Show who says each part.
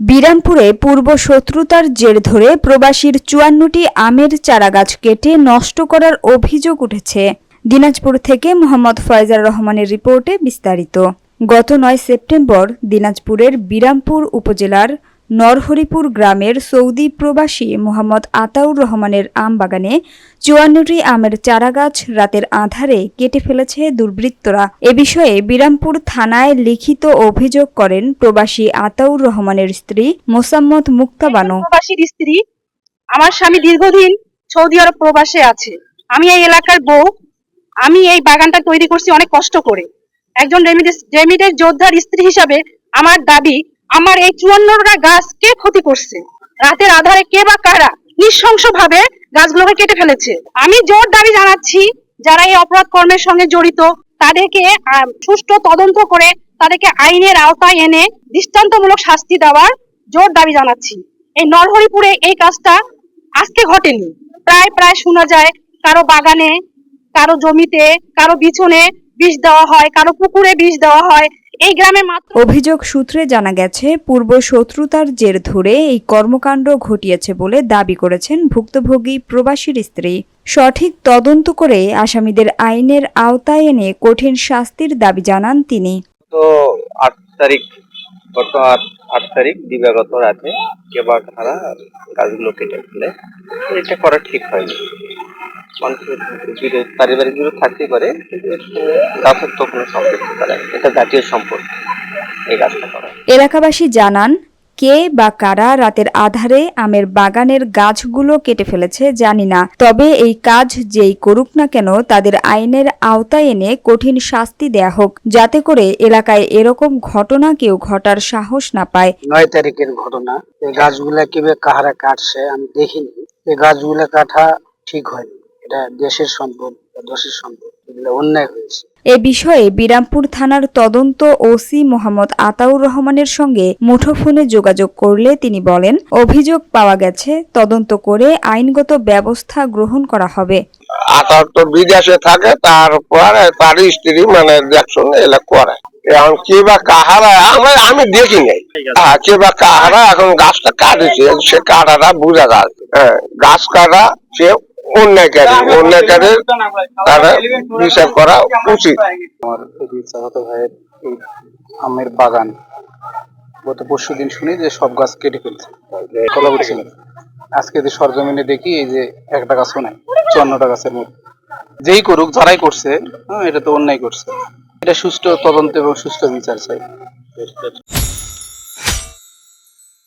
Speaker 1: বিরামপুরে পূর্ব শত্রুতার জের ধরে প্রবাসীর চুয়ান্নটি আমের চারাগাছ কেটে নষ্ট করার অভিযোগ উঠেছে। দিনাজপুর থেকে মোহাম্মদ ফয়জার রহমানের রিপোর্টে বিস্তারিত। গত নয় সেপ্টেম্বর দিনাজপুরের বিরামপুর উপজেলার নরহরিপুর গ্রামের সৌদি প্রবাসী মোহাম্মদ আতাউর রহমানের আম বাগানে চুয়ান্নটি আমের চারাগাছ রাতের আধারে কেটে ফেলেছে দুর্বৃত্তরা। এ বিষয়ে বিরামপুর থানায় লিখিত অভিযোগ করেন প্রবাসী আতাউর রহমানের স্ত্রী মোসাম্মদ মুক্তাবানু।
Speaker 2: প্রবাসীর স্ত্রী, আমার স্বামী দীর্ঘদিন সৌদি আরব প্রবাসে আছে। আমি এই এলাকার বউ। আমি এই বাগানটা তৈরি করছি অনেক কষ্ট করে। একজন রেমিডেস রেমিডের যোদ্ধার স্ত্রী হিসাবে আমার দাবি আমার এই চুয়ান্নটা গাছ কে ক্ষতি করছে। রাতের আধারে কে বা কারা নৃশংস ভাবে গাছগুলোকে কেটে ফেলেছে। আমি জোর দাবি জানাচ্ছি, যারা এই অপরাধ কর্মের সঙ্গে জড়িত, তাদেরকে সুষ্ঠু তদন্ত করে তাদেরকে আইনের আওতায় এনে দৃষ্টান্তমূলক শাস্তি দেওয়ার জোর দাবি জানাচ্ছি। এই নরহরিপুরে এই কাজটা আজকে ঘটেনি। প্রায় প্রায় শোনা যায়, কারও বাগানে, কারও জমিতে, কারও বিছনে বিষ দেওয়া হয়, কারও পুকুরে বিষ দেওয়া হয় এই গ্রামে মাত্র
Speaker 1: অভিযোগ সূত্রে জানা গেছে পূর্ব শত্রুতার জের ধরে এই কর্মকাণ্ড ঘটিয়েছে বলে দাবি করেছেন ভুক্তভোগী প্রবাসীর স্ত্রী। সঠিক তদন্ত করে আসামিদের আইনের আওতায় এনে কঠিন শাস্তির দাবি জানান তিনি।
Speaker 3: তো আট তারিখ গত আট তারিখ দিবাগত রাতে কেবা তারা গাছগুলো কেটে ফেলে এটা করা ঠিক হয়নি। বিরোধ পারিবারিক বিরোধ থাকতেই পারে কিন্তু কোনো সম্পর্ক করে এটা জাতীয় সম্পদ এই গাছটা করা।
Speaker 1: এলাকাবাসী জানান কে বা কারা রাতের আধারে আমের বাগানের গাছগুলো কেটে ফেলেছে জানি না। তবে এই কাজ যেই করুক না কেন তাদের আইনের আওতায় এনে কঠিন শাস্তি দেয়া হোক। যাতে করে এলাকায় এরকম ঘটনা কেউ ঘটার সাহস না পায়।
Speaker 4: নয় তারিখের ঘটনা। এই গাছগুলা কীভাবে কাহারা কাটছে আমি দেখিনি। এই গাছগুলা কাটা ঠিক হয়নি। এটা দেশের সম্পদ দেশের সম্পদ এগুলো অন্যায় হয়েছে।
Speaker 1: এ বিষয়ে বিরামপুর থানার তদন্ত ওসি মোহাম্মদ আতাউর রহমানের সঙ্গে মুঠোফোনে যোগাযোগ করলে তিনি বলেন অভিযোগ পাওয়া গেছে তদন্ত করে আইনগত ব্যবস্থা গ্রহণ করা হবে।
Speaker 5: আতার তো বিদেশে থাকে তারপরে তার স্ত্রী মানে দেখুন এলা করে। এখন কে বা কাহারা আমি আমি দেখি নাই। হ্যাঁ, কে বা কাহারা এখন গাছটা কাটেছে সে কাটাটা বোঝা যাচ্ছে হ্যাঁ, গাছ কাটা সে তারা বিচার করা উচিত।
Speaker 4: আমার এই ভাইয়ের এই আমের বাগান। গত পরশু দিন শুনি যে সব গাছ কেটে ফেলছে। কথা বলছিলেন আজকে যে সরজমিনে দেখি এই যে একটা গাছও নাই চুয়ান্নটা গাছের মধ্যে যেই করুক যারাই করছে হ্যাঁ এটা তো অন্যায় করছে। এটা সুষ্ঠু তদন্ত এবং সুষ্ঠু বিচার চাই।